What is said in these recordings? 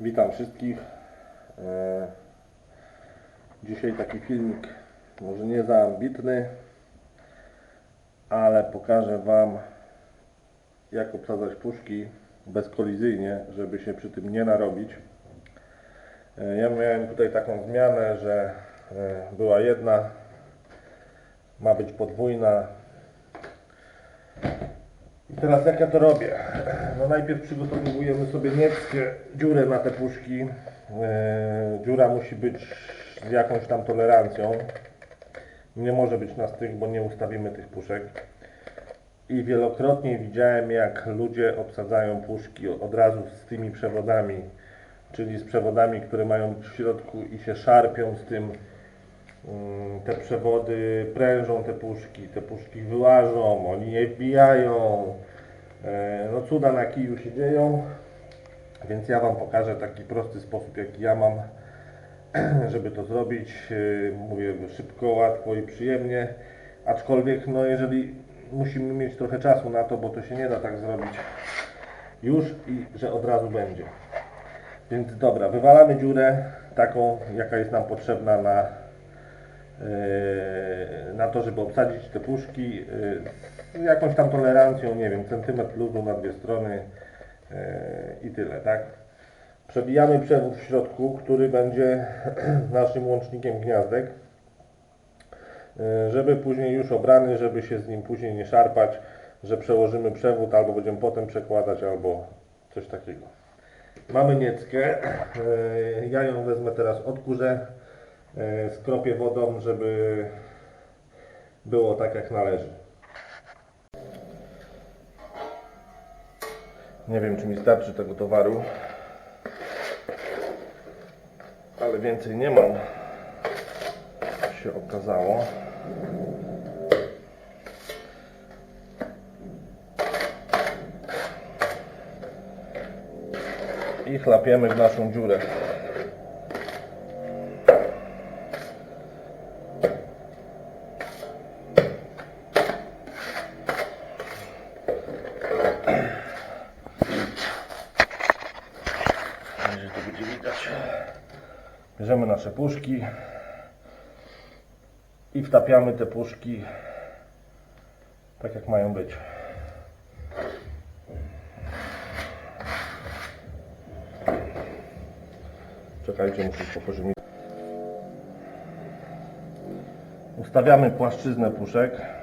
Witam wszystkich. E, Dzisiaj taki filmik, może nie za ambitny, ale pokażę Wam, jak obsadzać puszki bezkolizyjnie, żeby się przy tym nie narobić. E, Ja miałem tutaj taką zmianę, że e, była jedna, ma być podwójna, teraz jak ja to robię? No najpierw przygotowujemy sobie nieckie dziurę na te puszki. E, dziura musi być z jakąś tam tolerancją. Nie może być na styk, bo nie ustawimy tych puszek. I wielokrotnie widziałem, jak ludzie obsadzają puszki od razu z tymi przewodami, czyli z przewodami, które mają w środku i się szarpią z tym. Mm, Te przewody prężą te puszki, te puszki wyłażą, oni je wbijają. E, No cuda na kiju się dzieją, więc ja Wam pokażę taki prosty sposób, jaki ja mam, żeby to zrobić. E, Mówię szybko, łatwo i przyjemnie, aczkolwiek no jeżeli musimy mieć trochę czasu na to, bo to się nie da tak zrobić już i że od razu będzie. Więc dobra, wywalamy dziurę taką, jaka jest nam potrzebna na, na to, żeby obsadzić te puszki z jakąś tam tolerancją, nie wiem, centymetr luzu na dwie strony yy, i tyle, tak? Przebijamy przewód w środku, który będzie naszym łącznikiem gniazdek, żeby później już obrany, żeby się z nim później nie szarpać, że przełożymy przewód albo będziemy potem przekładać, albo coś takiego. Mamy nieckę. E, Ja ją wezmę teraz odkurzę. E, Skropię wodą, żeby było tak jak należy. Nie wiem czy mi starczy tego towaru. Ale więcej nie mam. Się okazało. i chlapiemy w naszą dziurę. Będzie to będzie widać. Bierzemy nasze puszki i wtapiamy te puszki tak jak mają być. Czekajcie, muszę spokojnie. Ustawiamy płaszczyznę puszek.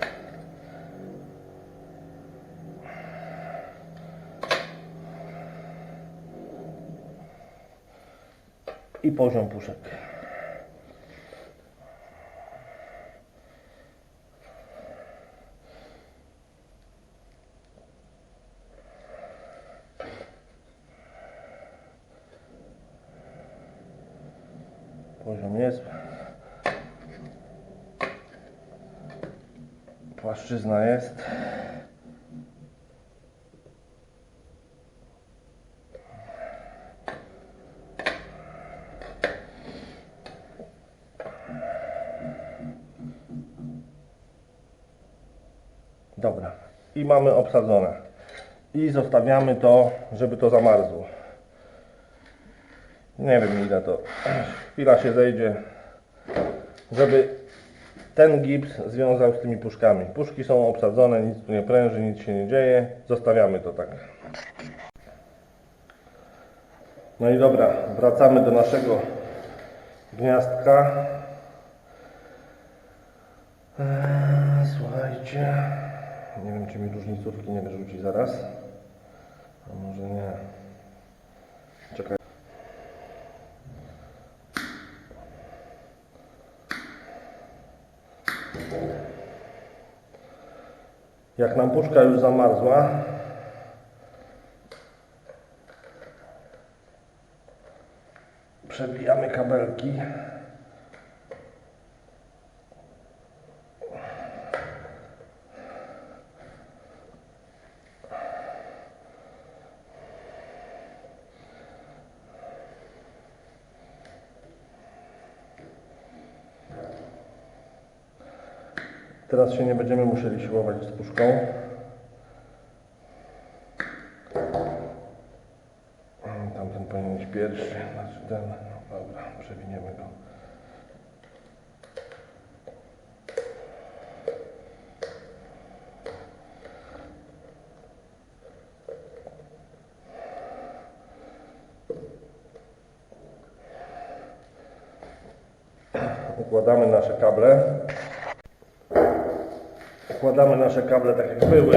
I poziom puszek. Poziom jest. Płaszczyzna jest. Dobra. I mamy obsadzone. I zostawiamy to, żeby to zamarzło. Nie wiem ile to. Chwila się zejdzie, żeby ten gips związał z tymi puszkami. Puszki są obsadzone, nic tu nie pręży, nic się nie dzieje. Zostawiamy to tak. No i dobra, wracamy do naszego gniazdka. Eee, Słuchajcie, nie wiem czy mi różnicówki nie wyrzuci zaraz. A może nie. Czekaj. Jak nam puszka już zamarzła, przebijamy kabelki. Teraz się nie będziemy musieli siłować z puszką. Tamten powinien być pierwszy, znaczy ten, no dobra, przewiniemy go. Układamy nasze kable. Układamy nasze kable tak jak były.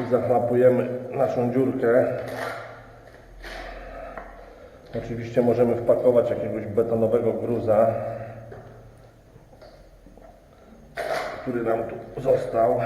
I zachlapujemy naszą dziurkę. Oczywiście możemy wpakować jakiegoś betonowego gruza, który nam tu został.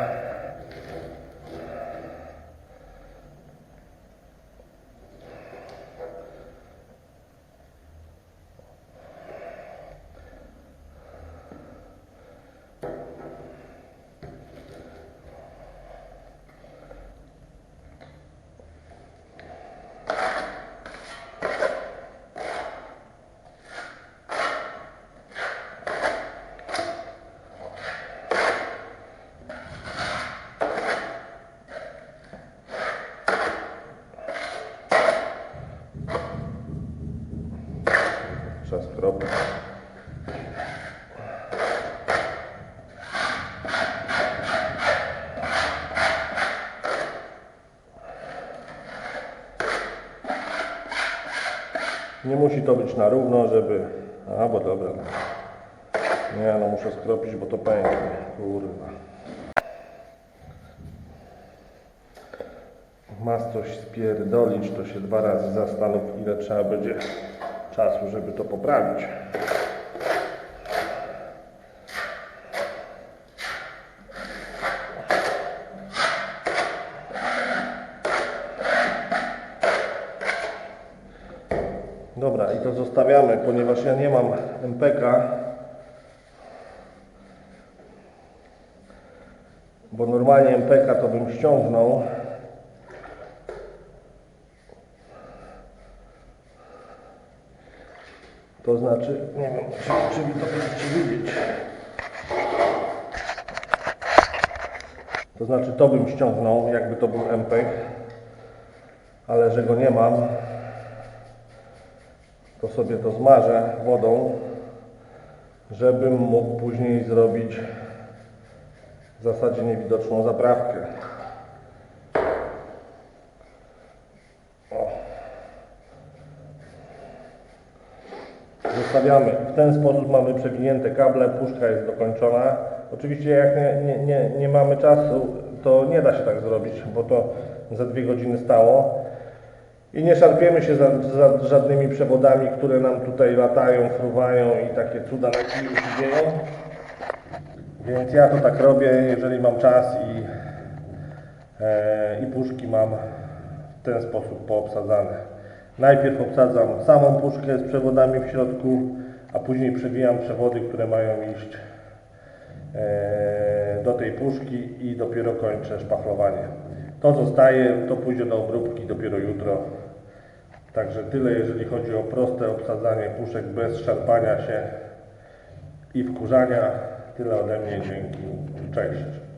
Trzeba skropić. Nie musi to być na równo, żeby... A, bo dobra. Nie, no muszę skropić, bo to pęknie. Kurwa. Masz coś spierdolić, to się dwa razy zastanów, ile trzeba będzie czasu, żeby to poprawić. Dobra, i to zostawiamy, ponieważ ja nie mam MPK. Bo normalnie MPK to bym ściągnął. To znaczy, nie wiem, czy, czy wy to będziecie widzieć. To znaczy, to bym ściągnął, jakby to był MPEG, ale że go nie mam, sobie to zmarzę wodą, żebym mógł później zrobić w zasadzie niewidoczną zaprawkę. Zostawiamy. W ten sposób mamy przewinięte kable, puszka jest dokończona. Oczywiście jak nie, nie, nie, nie mamy czasu, to nie da się tak zrobić, bo to za dwie godziny stało. I nie szarpiemy się za, za żadnymi przewodami, które nam tutaj latają, fruwają i takie cuda na kiju się dzieją. Więc ja to tak robię, jeżeli mam czas i, e, i puszki mam w ten sposób poobsadzane. Najpierw obsadzam samą puszkę z przewodami w środku, a później przewijam przewody, które mają iść e, do tej puszki i dopiero kończę szpachlowanie. To zostaje, to pójdzie do obróbki dopiero jutro. Także tyle, jeżeli chodzi o proste obsadzanie puszek bez szarpania się i wkurzania. Tyle ode mnie, dzięki, cześć.